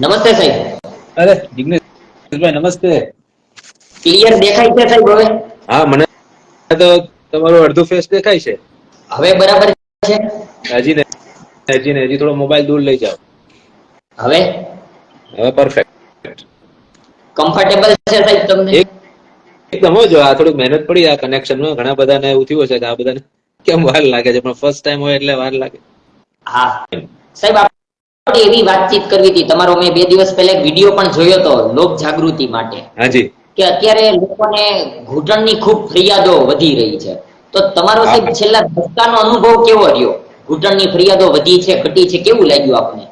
નમસ્તે સાહેબ. અરે જિગ્નેશભાઈ નમસ્તે. ક્લિયર દેખાય છે સાહેબ હવે? હા મને તો તમારો અડધો ફેસ દેખાય છે. હવે બરાબર છે? હજી ને હજી ને હજી થોડો મોબાઈલ દૂર લઈ જાઓ. હવે? હવે પરફેક્ટ કમ્ફર્ટેબલ છે સાહેબ તમને? એકદમ હો જો આ થોડુંક મહેનત પડી આ કનેક્શનમાં ઘણા બધાને એવું થયું હશે કે આ બધાને કેમ વાર લાગે છે? પણ ફર્સ્ટ ટાઈમ હોય એટલે વાર લાગે. હા. સાહેબ એવી વાતચીત કરવી હતી. તમારો મેં બે દિવસ પહેલા એક વીડિયો પણ જોયો હતો લોક જાગૃતિ માટે. હાજી. કે અત્યારે લોકોને ઘૂંટણની ખૂબ ફરિયાદો વધી રહી છે. તો તમારો સાહેબ છેલ્લા ધક્કાનો અનુભવ કેવો રહ્યો? ઘૂંટણની ફરિયાદો વધી છે ઘટી છે કેવું લાગ્યું આપને?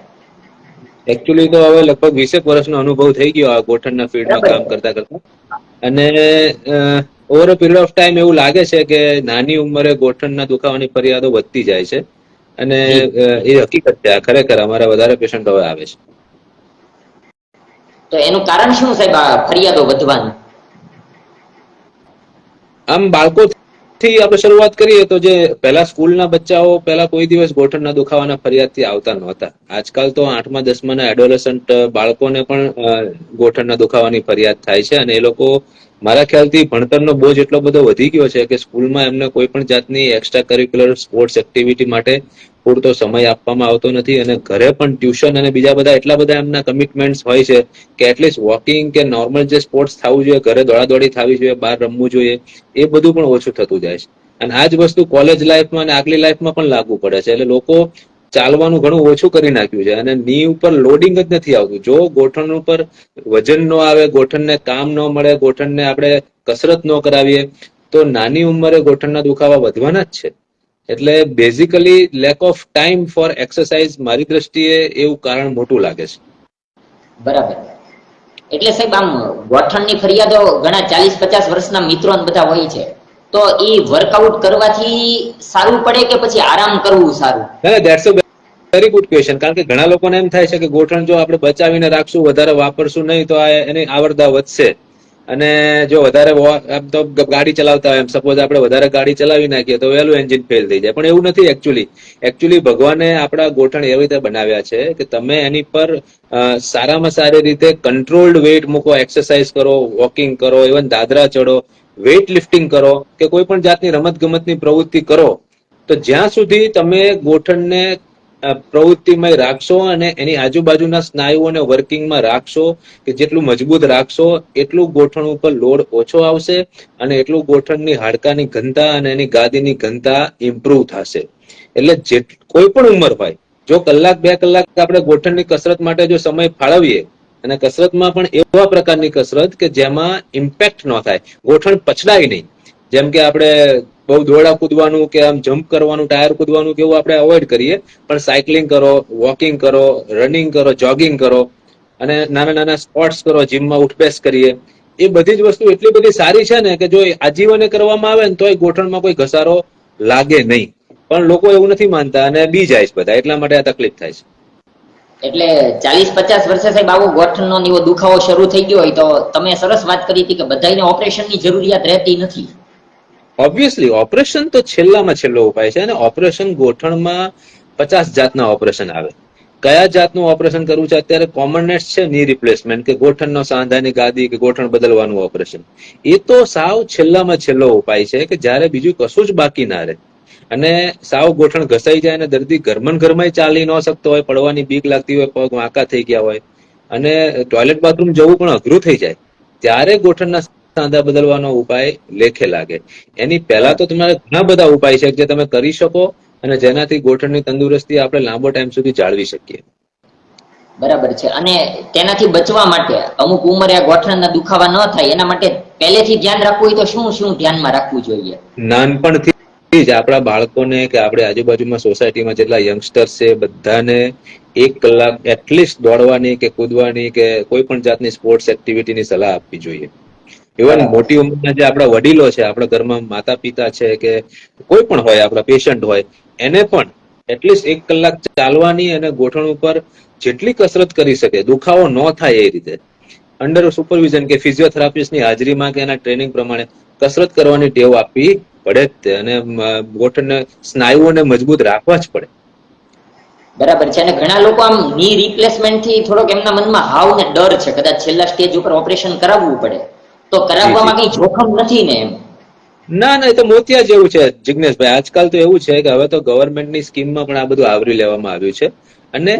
એકચ્યુઅલી તો હવે લગભગ વીસેક વર્ષનો અનુભવ થઈ ગયો આ ગોઠણના ફિલ્ડમાં. કામ કરતા કરતા. અને over a period of time એવું લાગે છે કે નાની ઉંમરે ગોઠણના દુખાવાની ફરિયાદો વધતી જાય છે. અને એ હકીકત છે ખરેખર અમારા વધારે પેશન્ટ હવે આવે છે. તો એનું કારણ શું સાહેબ આ ફરિયાદો વધવાનું? આમ બાળકોથી આપણે શરૂઆત કરીએ તો જે પહેલા સ્કૂલના બચ્ચાઓ પહેલા કોઈ દિવસ ગોઠણના દુખાવાના ફરિયાદથી આવતા નહોતા. આજકાલ તો આઠમા દસમાના એડોલેસન્ટ બાળકોને પણ ગોઠણના દુખાવાની ફરિયાદ થાય છે અને એ લોકો મારા ખ્યાલથી ભણતરનો બોજ એટલો બધો વધી ગયો છે કે સ્કૂલમાં એમને કોઈ પણ જાતની એક્સ્ટ્રા કરિક્યુલર સ્પોર્ટ્સ એક્ટિવિટી માટે પૂરતો સમય આપવામાં આવતો નથી અને ઘરે પણ ટ્યુશન અને બીજા બધા એટલા બધા એમના કમિટમેન્ટ્સ હોય છે કે એટલીસ્ટ વોકિંગ કે નોર્મલ જે સ્પોર્ટ્સ થવું જોઈએ, ઘરે દોડાદોડી થવી જોઈએ, બહાર રમવું જોઈએ, એ બધું પણ ઓછું થતું જાય છે. અને આ જ વસ્તુ કોલેજ લાઈફમાં અને આગલી લાઈફમાં પણ લાગુ પડે છે. એટલે લોકો ચાલવાનું ઘણું ઓછું કરી નાખ્યું છે અને ની ઉપર લોડિંગ જ નથી આવતું. જો ગોઠણ ઉપર વજન ન આવે, ગોઠણને કામ ન મળે, ગોઠણને આપણે કસરત ન કરાવીએ, તો નાની ઉંમરે ગોઠણના દુખાવા વધવાના જ છે. એટલે basically lack of time for exercise મારી દ્રષ્ટિએ એવું કારણ મોટું લાગે છે. બરાબર. એટલે સાહેબ, આમ ગોઠણની ફરિયાદો ઘણા ચાલીસ પચાસ વર્ષના મિત્રો બધા હોય છે. તો એ વર્કઆઉટ કરવાથી સારું પડે કે પછી આરામ કરવું સારું? ના અ વેરી ગુડ ક્વેશ્ચન કારણ કે ઘણા લોકોને એમ થાય છે કે ગોઠણ જો આપણે બચાવીને રાખશું, વધારે વાપરશું નહીં, તો આ એની આવરદા વધશે. અને જો વધારે આમ તો ગાડી ચલાવતા હોય, એમ સપોઝ આપણે વધારે ગાડી ચલાવી નાખીએ, તો વહેલું એન્જિન ફેલ થઈ જાય. પણ એવું નથી એકચ્યુઅલી એકચ્યુઅલી ભગવાને આપણા ગોઠણ એવી રીતે બનાવ્યા છે કે તમે એની પર સારામાં સારી રીતે કંટ્રોલ્ડ વેઇટ મૂકો એક્સરસાઇઝ કરો વોકિંગ કરો ઇવન દાદરા ચડો વેઇટ લિફ્ટિંગ કરો કે કોઈ પણ જાતની રમત ગમતની પ્રવૃત્તિ કરો, તો જ્યાં સુધી તમે ગોઠણને પ્રવૃત્તિમાં રાખશો અને એની આજુબાજુના સ્નાયુઓને વર્કિંગમાં રાખશો કે જેટલું મજબૂત રાખશો, એટલું ગોઠણ ઉપર લોડ ઓછો આવશે અને એટલું ગોઠણની હાડકાની ઘનતા અને એની ગાદીની ઘનતા ઇમ્પ્રુવ થશે. એટલે જે કોઈ પણ ઉંમર હોય, જો કલાક, બે કલાક આપણે ગોઠણની કસરત માટે જો સમય ફાળવીએ અને કસરતમાં પણ એવા પ્રકારની કસરત કે જેમાં ઇમ્પેક્ટ ન થાય. ગોઠણ પછડાય નહીં. જેમ કે આપણે બહુ દોડા કૂદવાનું કે આમ જમ્પ કરવાનું ટાયર કૂદવાનું કેવું આપણે અવોઇડ કરીએ, પણ સાયકલિંગ કરો વોકિંગ કરો રનિંગ કરો જોગિંગ કરો, અને નાના નાના સ્પોર્ટ્સ કરો જીમમાં ઉઠબેસ કરીએ. એ બધી જ વસ્તુ એટલી બધી સારી છે ને કે જો આજીવને કરવામાં આવે ને તો એ ગોઠણમાં કોઈ ઘસારો લાગે નહીં. પણ લોકો એવું નથી માનતા અને બી જાય છે બધા. એટલા માટે આ તકલીફ થાય છે. એટલે ચાલીસ પચાસ વર્ષે સાહેબ આવો ગોઠણનો એવો દુખાવો શરૂ થઈ ગયો હોય તો તમે સરસ વાત કરી હતી કે બધાને ઓપરેશનની જરૂરિયાત રહેતી નથી. ઓબ્વિયસલી ઓપરેશન તો છેલ્લામાં છેલ્લો ઉપાય છે અને ઓપરેશન ગોઠણમાં પચાસ જાતના ઓપરેશન આવે. કયા જાતનું ઓપરેશન કરવું છે? અત્યારે કોમનનેસ છે ની રિપ્લેસમેન્ટ કે ગોઠણનો સાંધાની ગાદી કે ગોઠણ બદલવાનું ઓપરેશન એ તો સાવ છેલ્લામાં છેલ્લો ઉપાય છે કે જ્યારે બીજું કશું જ બાકી ના રહે. અને સાવ ગોઠણ ઘસાઈ જાય અને દર્દી ઘરમાં ઘરમાં ચાલી ન શકતો હોય પડવાની બીક લાગતી હોય પગ વાંકા થઈ ગયા હોય અને ટોયલેટ બાથરૂમ જવું પણ અઘરું થઈ જાય. ત્યારે ગોઠણના સાંધા બદલવાનો ઉપાય લેખે લાગે. એની પહેલા તો તમારે ઘણા બધા ઉપાય છે જે તમે કરી શકો અને જેનાથી ગોઠણની તંદુરસ્તી આપણે લાંબો ટાઈમ સુધી જાળવી શકીએ. બરાબર છે. અને તેનાથી બચવા માટે અમુક ઉંમરે આ ગોઠણના દુખાવા ન થાય એના માટે પહેલેથી ધ્યાન રાખવું હોય તો શું શું ધ્યાનમાં રાખવું જોઈએ? નાનપણથી જ આપણા બાળકોને કે આપણે આજુબાજુમાં સોસાયટીમાં જેટલા યંગસ્ટર્સ છે બધાને એક કલાક એટલીસ્ટ દોડવાની કે કૂદવાની કે કોઈ પણ જાતની સ્પોર્ટ્સ એક્ટિવિટીની સલાહ આપવી જોઈએ. ઇવન મોટી ઉંમરના જે આપણા વડીલો છે આપણા ઘરમાં માતા પિતા છે કે કોઈ પણ હોય આપણા પેશન્ટ હોય એને પણ એટલીસ્ટ એક કલાક ચાલવાની અને ગોઠણ ઉપર જેટલી કસરત કરી શકે દુખાવો ન થાય એ રીતે. અંડર સુપરવિઝન કે ફિઝિયોથેરાપિસ્ટની હાજરીમાં કે એના ટ્રેનિંગ પ્રમાણે કસરત કરવાની ટેવ આપવી પડે જ તે અને ગોઠણને સ્નાયુઓને મજબૂત રાખવા જ પડે. બરાબર છે. અને ઘણા લોકો આમ ની રિપ્લેસમેન્ટથી થોડોક એમના મનમાં હાવ ને ડર છે. કદાચ છેલ્લા સ્ટેજ ઉપર ઓપરેશન કરાવવું પડે. તો કરાવવામાં કઈ જોખમ નથી ને એમ? ના ના એ તો મોતિયા જેવું છે જિગ્નેશભાઈ. આજકાલ તો એવું છે કે હવે તો ગવર્મેન્ટની સ્કીમમાં પણ આ બધું આવરી લેવામાં આવ્યું છે. અને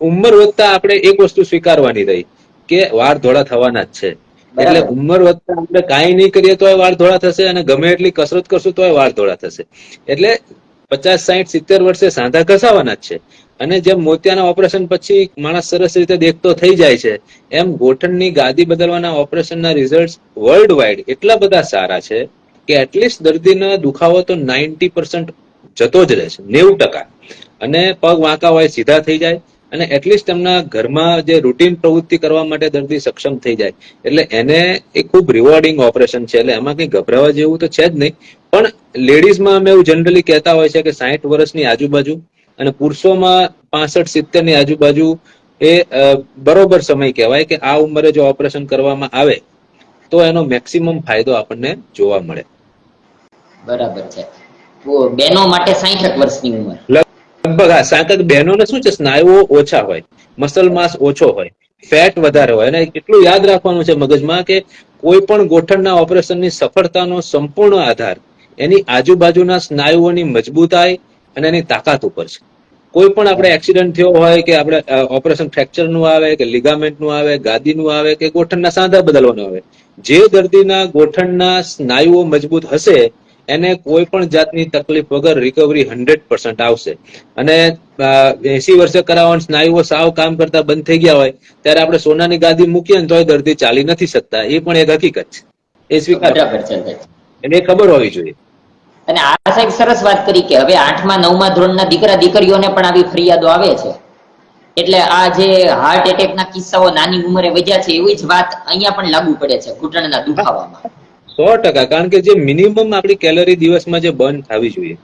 ઉંમર વધતા આપણે એક વસ્તુ સ્વીકારવાની રહી કે વાળ ધોળા થવાના જ છે. એટલે ઉંમર વધતા આપણે કાંઈ નહીં કરીએ તોય વાળ ધોળા થશે અને ગમે એટલી કસરત કરશું તોય વાળ ધોળા થશે. એટલે પચાસ સાઠ સિત્તેર વર્ષે સાંધા ઘસાવાના જ છે. અને જેમ મોતિયાના ઓપરેશન પછી માણસ સરસ રીતે દેખતો થઈ જાય છે એમ ગોઠણની ગાદી બદલવાના ઓપરેશનના રિઝલ્ટ વર્લ્ડ વાઇડ એટલા બધા સારા છે કે એટલીસ્ટ દર્દીનો દુખાવો તો નાઇન્ટી પર્સન્ટ જતો જ રહે છે નેવું ટકા. અને પગ વાંકા હોય સીધા થઈ જાય અને એટલીસ્ટ એમના ઘરમાં જે રૂટીન પ્રવૃત્તિ કરવા માટે દર્દી સક્ષમ થઈ જાય. એટલે એને એ ખૂબ રિવોર્ડિંગ ઓપરેશન છે. એટલે એમાં કંઈ ગભરાવા જેવું તો છે જ નહીં. પણ લેડીઝમાં અમે એવું જનરલી કહેતા હોય છે કે સાહીઠ વર્ષની આજુબાજુ અને પુરુષોમાં પાસઠ સિત્તેરની આજુબાજુ એ બરોબર સમય કહેવાય કે આ ઉંમરે જો ઓપરેશન કરવામાં આવે, તો એનો મેક્સિમમ ફાયદો આપણને જોવા મળે. બરાબર છે. બેનો માટે સાહીઠ વર્ષની ઉંમર. લગભગ આ સાંકક બહેનોને શું છે? સ્નાયુઓ ઓછા હોય, મસલ માસ ઓછો હોય, ફેટ વધારે હોય. અને એટલું યાદ રાખવાનું છે મગજમાં કે કોઈ પણ ગોઠણના ઓપરેશનની સફળતાનો સંપૂર્ણ આધાર એની આજુબાજુના સ્નાયુઓની મજબૂતાઈ અને એની તાકાત ઉપર છે. કોઈ પણ આપણે એક્સિડન્ટ થયો હોય કે આપણે ઓપરેશન ફ્રેક્ચરનું આવે કે લિગામેન્ટનું આવે, ગાદીનું આવે કે ગોઠણના સાંધા બદલવાનું આવે, જે દર્દીના ગોઠણના સ્નાયુઓ મજબૂત હશે એને કોઈ પણ જાતની તકલીફ વગર રિકવરી હંડ્રેડ પર્સન્ટ આવશે. અને એસી વર્ષે કરાવવાનું સ્નાયુઓ સાવ કામ કરતા બંધ થઈ ગયા હોય ત્યારે આપણે સોનાની ગાદી મૂકીએ ને તોય દર્દી ચાલી નથી શકતા. એ પણ એક હકીકત છે. એ સ્વીકાર. બરાબર એને એ ખબર હોવી જોઈએ. અને આ સાહેબ સરસ વાત કરી કે હવે આઠમા નવમા ધોરણના દીકરા દીકરીઓને પણ આવી ફરિયાદો આવે છે. એટલે આ જે હાર્ટ એટેકના કિસ્સાઓ નાની ઉંમરે વધ્યા છે એવી જ વાત અહીંયા પણ લાગુ પડે છે ઘૂંટણના દુખાવામાં. સો ટકા, કારણ કે જે મિનિમમ આપણી કેલરી દિવસમાં જે બર્ન થવી જોઈએ,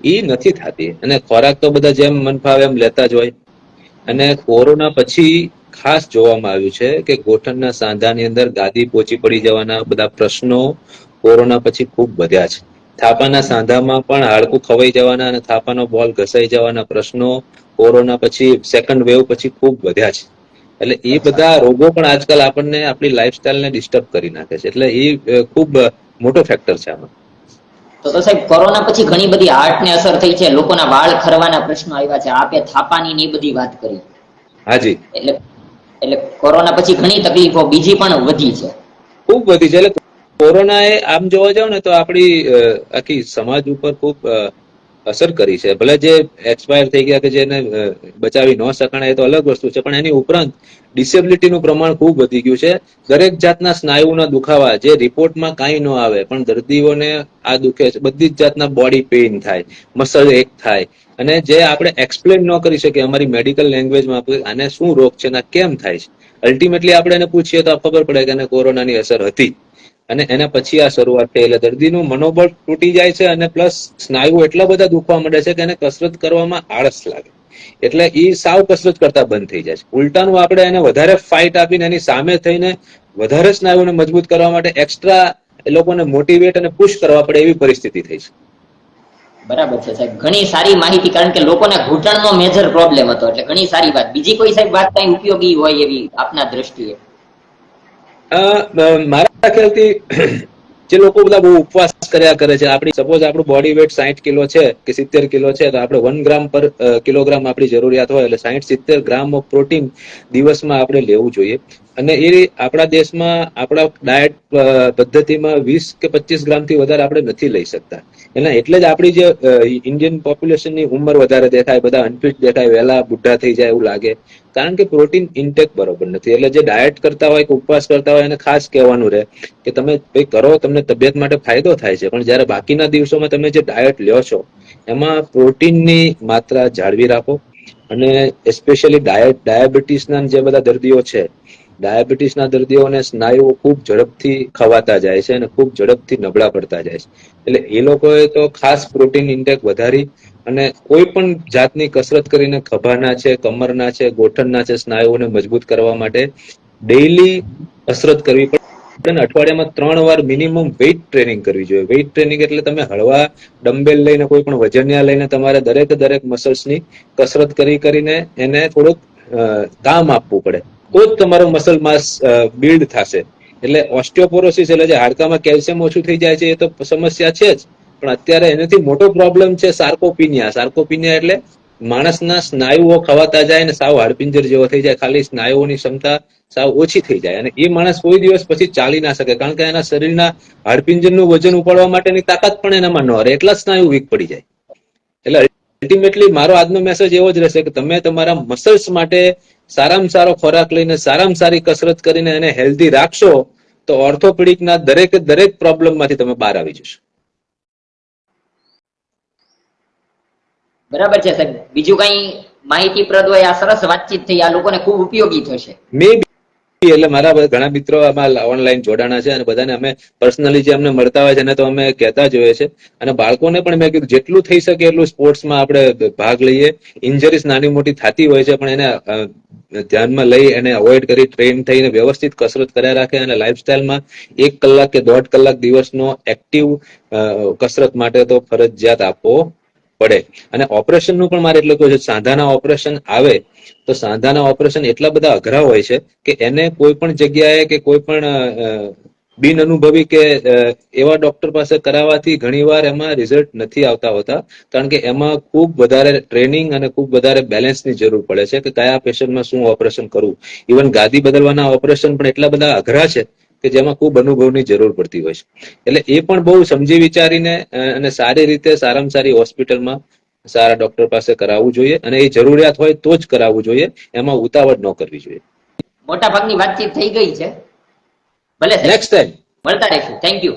એ નથી થતી. અને ખોરાક તો બધા જેમ મન ફાવે એમ લેતા જ હોય. અને કોરોના પછી ખાસ જોવામાં આવ્યું છે કે ગોઠણના સાંધાની અંદર ગાદી પોચી પડી જવાના બધા પ્રશ્નો કોરોના પછી ખૂબ વધ્યા છે. થાપાના સાંધામાં પણ હાડકું ખવાઈ જવાના અને થાપાનો બોલ ઘસાઈ જવાના પ્રશ્નો કોરોના પછી સેકન્ડ વેવ પછી ખૂબ વધ્યા છે. એટલે એ બધા રોગો પણ આજકાલ આપણને આપણી લાઈફસ્ટાઈલને ડિસ્ટર્બ કરી નાખે છે. એટલે એ ખૂબ મોટો ફેક્ટર છે આમાં. તો તો સાહેબ કોરોના પછી ઘણી બધી હાર્ટને અસર થઈ છે. લોકોના વાળ ખરવાના પ્રશ્નો આવ્યા છે. આપે થાપાની ને એ બધી વાત કરી. હાજી. એટલે એટલે કોરોના પછી ઘણી તકલીફો બીજી પણ વધી છે. ખૂબ વધી છે. એટલે કોરોના એ આમ જોવા જાવ ને તો આપણી આખી સમાજ ઉપર ખૂબ અસર કરી છે. ભલે જે એક્સપાયર થઈ ગયા કે જેને બચાવી ન શકાય એ તો અલગ વસ્તુ છે, પણ એની ઉપરાંત ડિસેબિલિટીનું પ્રમાણ ખૂબ વધી ગયું છે. દરેક જાતના સ્નાયુના દુખાવા જે રિપોર્ટમાં કાંઈ ન આવે, પણ દર્દીઓને આ દુખે છે. બધી જ જાતના બોડી પેઇન થાય મસલ એક થાય. અને જે આપણે એક્સપ્લેન ન કરી શકીએ, અમારી મેડિકલ લેંગ્વેજમાં આને શું રોગ છે અને કેમ થાય છે. અલ્ટિમેટલી આપણે એને પૂછીએ તો ખબર પડે કે એને કોરોનાની અસર હતી. અને એના પછી આ શરૂઆત થઈ એટલે દર્દીનું મનોબળ તૂટી જાય છે અને પ્લસ સ્નાયુઓ એટલા બધા દુખવા માંડે છે કે એને કસરત કરવામાં આળસ લાગે. એટલે એ સાવ કસરત કરતા બંધ થઈ જાય છે. ઉલટાનું આપણે એને વધારે ફાઇટ આપીને એની સામે થઈને વધારે સ્નાયુઓને મજબૂત કરવા માટે એક્સ્ટ્રા એ લોકોને મોટિવેટ અને પુશ કરવા પડે એવી પરિસ્થિતિ થઈ છે. બરાબર છે સાહેબ. ઘણી સારી માહિતી, કારણ કે લોકોને ઘૂંટણનો મેજર પ્રોબ્લેમ હતો. એટલે ઘણી સારી વાત. બીજી કોઈ સાહેબ વાત કઈ ઉપયોગી હોય એવી આપના દ્રષ્ટિએ? મારા ખ્યાલથી જે લોકો બધા બહુ ઉપવાસ કર્યા કરે છે, આપણી સપોઝ આપણું બોડી વેટ સાહીઠ કિલો છે કે સિત્તેર કિલો છે, તો આપણે વન ગ્રામ પર કિલોગ્રામ આપણી જરૂરિયાત હોય એટલે સાહીઠ સિત્તેર ગ્રામ ઓફ પ્રોટીન દિવસમાં આપણે લેવું જોઈએ. અને એ આપણા દેશમાં આપણા ડાયટ પદ્ધતિમાં વીસ કે પચીસ ગ્રામથી વધારે આપણે નથી લઈ શકતા. એના એટલે જ આપણી જે ઇન્ડિયન પોપ્યુલેશનની ઉંમર વધારે દેખાય, બધા અનફિટ દેખાય, વહેલા બુઢા થઈ જાય એવું લાગે. કારણ કે પ્રોટીન ઇન્ટેક બરોબર નથી. એટલે જે ડાયટ કરતા હોય કે ઉપવાસ કરતા હોય એને ખાસ કહેવાનું રહે કે તમે કંઈ કરો, તમને તબિયત માટે ફાયદો થાય છે. પણ જ્યારે બાકીના દિવસોમાં તમે જે ડાયટ લ્યો છો, એમાં પ્રોટીનની માત્રા જાળવી રાખો. અને એસ્પેશિયલી ડાયટ ડાયાબિટીસના જે બધા દર્દીઓ છે ડાયાબિટીસના દર્દીઓને સ્નાયુઓ ખૂબ ઝડપથી ખવાતા જાય છે અને ખૂબ ઝડપથી નબળા પડતા જાય છે. એટલે એ લોકોએ તો ખાસ પ્રોટીન ઇન્ટેક વધારી અને કોઈ પણ જાતની કસરત કરીને ખભાના છે, કમરના છે, ગોઠણના છે, સ્નાયુઓને મજબૂત કરવા માટે ડેઈલી કસરત કરવી પડે અઠવાડિયામાં ત્રણ વાર મિનિમમ વેઇટ ટ્રેનિંગ કરવી જોઈએ. વેઇટ ટ્રેનિંગ એટલે તમે હળવા ડમ્બેલ લઈને કોઈ પણ વજનિયા લઈને તમારે દરેક દરેક મસલ્સની કસરત કરી કરીને એને થોડુંક કામ આપવું પડે. તો જ તમારો મસલ માસ બિલ્ડ થશે. એટલે ઓસ્ટિયોપોરોસિસ એટલે જે હાડકામાં કેલ્શિયમ ઓછું થઈ જાય છે એ તો સમસ્યા છે જ. પણ અત્યારે એનાથી મોટો પ્રોબ્લેમ છે સાર્કોપિનિયા સાર્કોપિનિયા એટલે માણસના સ્નાયુઓ ખવાતા જાય અને સાવ હાડપિંજર જેવો થઈ જાય. ખાલી સ્નાયુઓની ક્ષમતા સાવ ઓછી થઈ જાય. અને એ માણસ કોઈ દિવસ પછી ચાલી ના શકે. કારણ કે એના શરીરના હાડપિંજરનું વજન ઉપાડવા માટેની તાકાત પણ એનામાં ન રહે. એટલા સ્નાયુ વીક પડી જાય. એટલે અલ્ટિમેટલી મારો આજનો મેસેજ એવો જ રહેશે કે તમે તમારા મસલ્સ માટે સારામાં સારો ખોરાક લઈને સારામાં સારી કસરત કરીને એને હેલ્ધી રાખશો તો ઓર્થોપેડિકના દરેક દરેક પ્રોબ્લેમમાંથી તમે બહાર આવી જશો. બરાબર છે સાહેબ. બીજું કઈ માહિતીપ્રદ હોય આ સરસ વાતચીત થઈ આ લોકોને ખૂબ ઉપયોગી થશે. મે એટલે મારા ઘણા મિત્રો આમાં ઓનલાઈન જોડાણા છે અને બધાને અમે પર્સનલી જે અમને મળતા હોય છે એને તો અમે કહેતા જ હોઈએ છે અને બાળકોને પણ મેં કીધું, જેટલું થઈ શકે એટલું સ્પોર્ટ્સમાં આપણે ભાગ લઈએ. ઇન્જરીસ નાની મોટી થતી હોય છે, પણ એને ધ્યાનમાં લઈ એને અવોઇડ કરી ટ્રેન થઈને વ્યવસ્થિત કસરત કર્યા રાખે અને લાઈફસ્ટાઈલમાં એક કલાક કે દોઢ કલાક દિવસનો એક્ટિવ કસરત માટે તો ફરજિયાત આપવો પડે. અને ઓપરેશનનું પણ મારે એટલે કહ્યું છે, સાંધાના ઓપરેશન આવે તો સાંધાના ઓપરેશન એટલા બધા અઘરા હોય છે કે એને કોઈ પણ જગ્યાએ કે કોઈ પણ બિન અનુભવી કે એવા ડોક્ટર પાસે કરાવવાથી ઘણીવાર એમાં રિઝલ્ટ નથી આવતા હોતા. કારણ કે એમાં ખૂબ વધારે ટ્રેનિંગ અને ખૂબ વધારે બેલેન્સની જરૂર પડે છે કે કયા પેશન્ટમાં શું ઓપરેશન કરવું. ઇવન ગાદી બદલવાના ઓપરેશન પણ એટલા બધા અઘરા છે કે જેમાં ખૂબ અનુભવની જરૂર પડતી હોય છે. એટલે એ પણ બહુ સમજી વિચારીને અને સારી રીતે સારામાં સારી હોસ્પિટલમાં સારા ડોક્ટર પાસે કરાવવું જોઈએ અને એ જરૂરિયાત હોય તો જ કરાવવું જોઈએ. એમાં ઉતાવળ ન કરવી જોઈએ. મોટા ભાગની વાતચીત થઈ ગઈ છે. ભલે નેક્સ્ટ ટાઈમ મળતા રહીશું. Thank you